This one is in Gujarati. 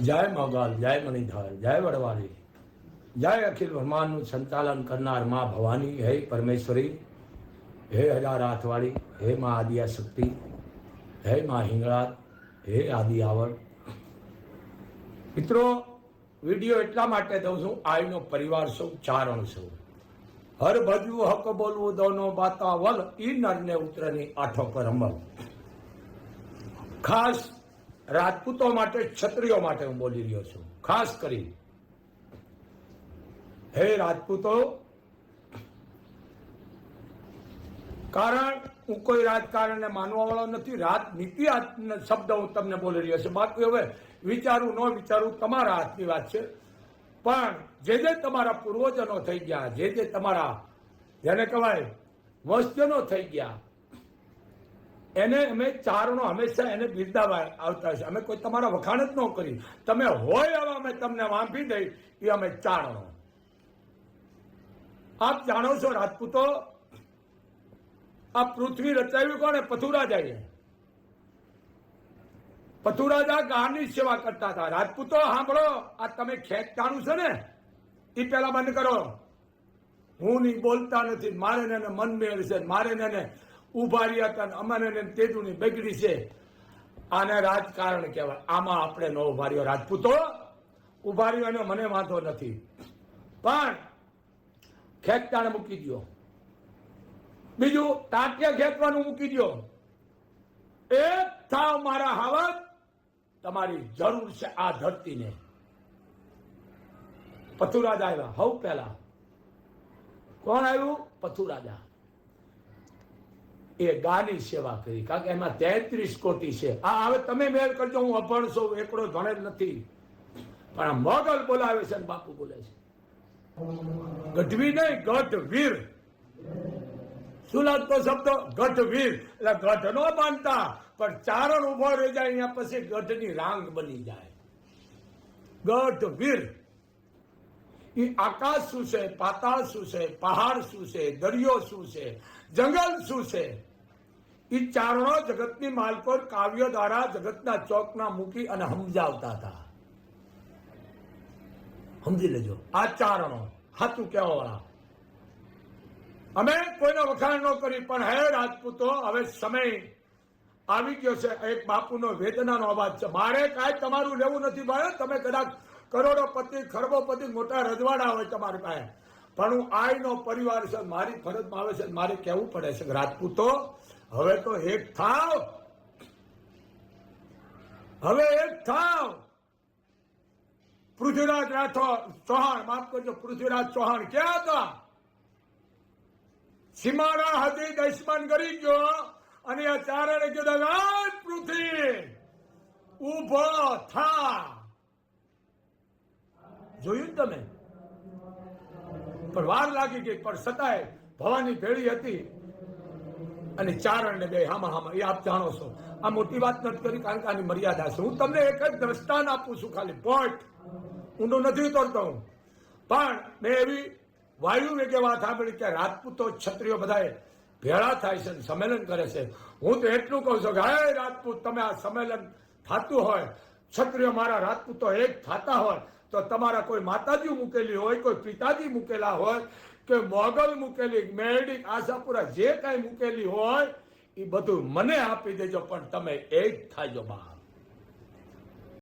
જય મોગલ જય મણિધર, જય વડવાળી જય અખિલ બ્રહ્માંડનું સંચાલન કરનારમાં ભવાની, હે પરમેશ્વરી, હે હજાર હાથવાળી હે મા આદિયા શક્તિ હે મા હિંગળા, હે આદિ આવડ મિત્રો, વીડિયો એટલા માટે દઉં છું, આઈનો પરિવાર સૌ ચારણ સૌ. હર ભજવું, હક બોલવું, દોનો બાતા વલ, ઈ નરને ઉતરની આઠો પર અમલ. ખાસ રાજપૂતો માટે, ક્ષત્રિયો માટે હું બોલી રહ્યો છું. ખાસ કરી હે રાજપૂતો, કારણ, હું કોઈ રાજકારણને માનવા વાળો નથી રાત નીતિ શબ્દ હું તમને બોલી રહ્યો છું. બાકી હવે વિચારું, ન વિચારું, તમારા હાથની વાત છે. પણ જે જે તમારા પૂર્વજનો થઈ ગયા, જે જે તમારા, જેને કહેવાય વસ્તનો થઈ ગયા એને અમે ચારણો હંમેશા એને બિરદાવા આવતા છે. અમે કોઈ તમારા વખાણ જ ન કરી. તમે હોય એવા અમે તમને વાંપી દઈ એ અમે ચારણો. આપ જાણો છો રાજપૂતો, આ પૃથ્વી રચાવી કોને પથુરાજાએ. પથુરાજા ગાની સેવા કરતા હતા. રાજપૂતો, સાંભળો, આ તમે ખેંચતાણું છે ને? એ પેલા બંધ કરો. હું નહીં બોલતા નથી. મારે ને મન મેળ છે. મારે ને ઊભા રહ્યા હતા અમારે તેજુની બગડી છે. આને રાજકારણ કહેવાય. આમાં આપણે ન ઊભા રહ્યો રાજપૂતો ઊભા રહ્યો એનો મને વાંધો નથી. પણ ખેંચતાણ મૂકી દો બીજું તાટ્ય ખેંચવાનું મૂકી દો એક થાવ મારા હાવત, તમારી જરૂર છે આ ધરતીને. પથુરાજા આવ્યા. હવ પહેલા. કોણ આવ્યું? પથુરાજા. એ ગાની સેવા કરી. કારણ કે એમાં તેત્રીસ કોટી છે. આ હવે તમે મેળ કરજો, હું અભણ છું એકડો ભણેલ નથી. પણ મોગલ બોલાવે છે બાપુ બોલે છે. ગઢવી નહીં ગઢ વીર શું લાગતો શબ્દ? ગઢ વીર એટલે ગઢ નો માનતા, પણ ચારણ ઊભો રહી જાય, અહીંયા પછી ગઢની રાંગ બની જાય. ગઢ વીર એ આકાશ શું છે, પાતાળ શું છે, પહાડ શું છે, દરિયો શું છે, જંગલ શું છે? એ ચારણો જગતની માલકોર કાવ્યો દ્વારા જગતના ચોકના મૂકી અને સમજાવતા હતા. સમજી લેજો, આ ચારણો હાથું કહેવાવાળા. અમે કોઈનો વખાણ ન કરી, પણ હે રાજપૂતો, હવે સમય આવી ગયો છે. એક બાપુનો વેદનાનો અવાજ છે. મારે કાંઈ તમારું લેવું નથી, ભાઈ. તમે કદાચ કરોડોપતિ, ખરબોપતિ, મોટા રજવાડા હોય તમારી પાસે. પણ હું આઈનો પરિવાર છે, મારી ફરજમાં આવે છે, મારે કહેવું પડે છે રાજપૂતો, હવે તો એક થાવ. હવે એક થાવ. પૃથ્વીરાજ રાઠોડ, ચૌહાણ, માફ કરજો, પૃથ્વીરાજ ચૌહાણ ક્યાં હતા? સીમાડા હતી દશમન કરી ગયો અને આ ચારણે કીધું પૃથ્વી ઊભો થા. જોયું તમે? પણ વાર લાગી ગઈ, પણ છતાંય ભવાની ભેળી હતી. અને ચારણ ને બે, હામા હામાં, એ આપ જાણો છો. આ મોટી વાત નથી કરી, કારણ કે આની મર્યાદા છે. હું તમને એક જ દ્રષ્ટાંત આપું છું ખાલી પોઈન્ટ ઊંડો નથી ઉતરતો હું. પણ મેં એવી વાયુ વેગે વાત સાંભળી કે રાજપૂતો, ક્ષત્રિયો બધાએ ભેળા થાય છે સંમેલન કરે છે. હું તો એટલું કહું છું કે, હે રાજપૂત, તમે આ સંમેલન થતું હોય. ક્ષત્રિયો મારા રાજપૂતો એક થતા હોય. તો તમારા કોઈ માતાજી મૂકેલી હોય, કોઈ પિતાજી મૂકેલા હોય, કે મોગલ મૂકેલી મેરડી આશાપુરા, જે કાંઈ મૂકેલી હોય, એ બધું મને આપી દેજો, પણ તમે એ જ થાજો બહાર.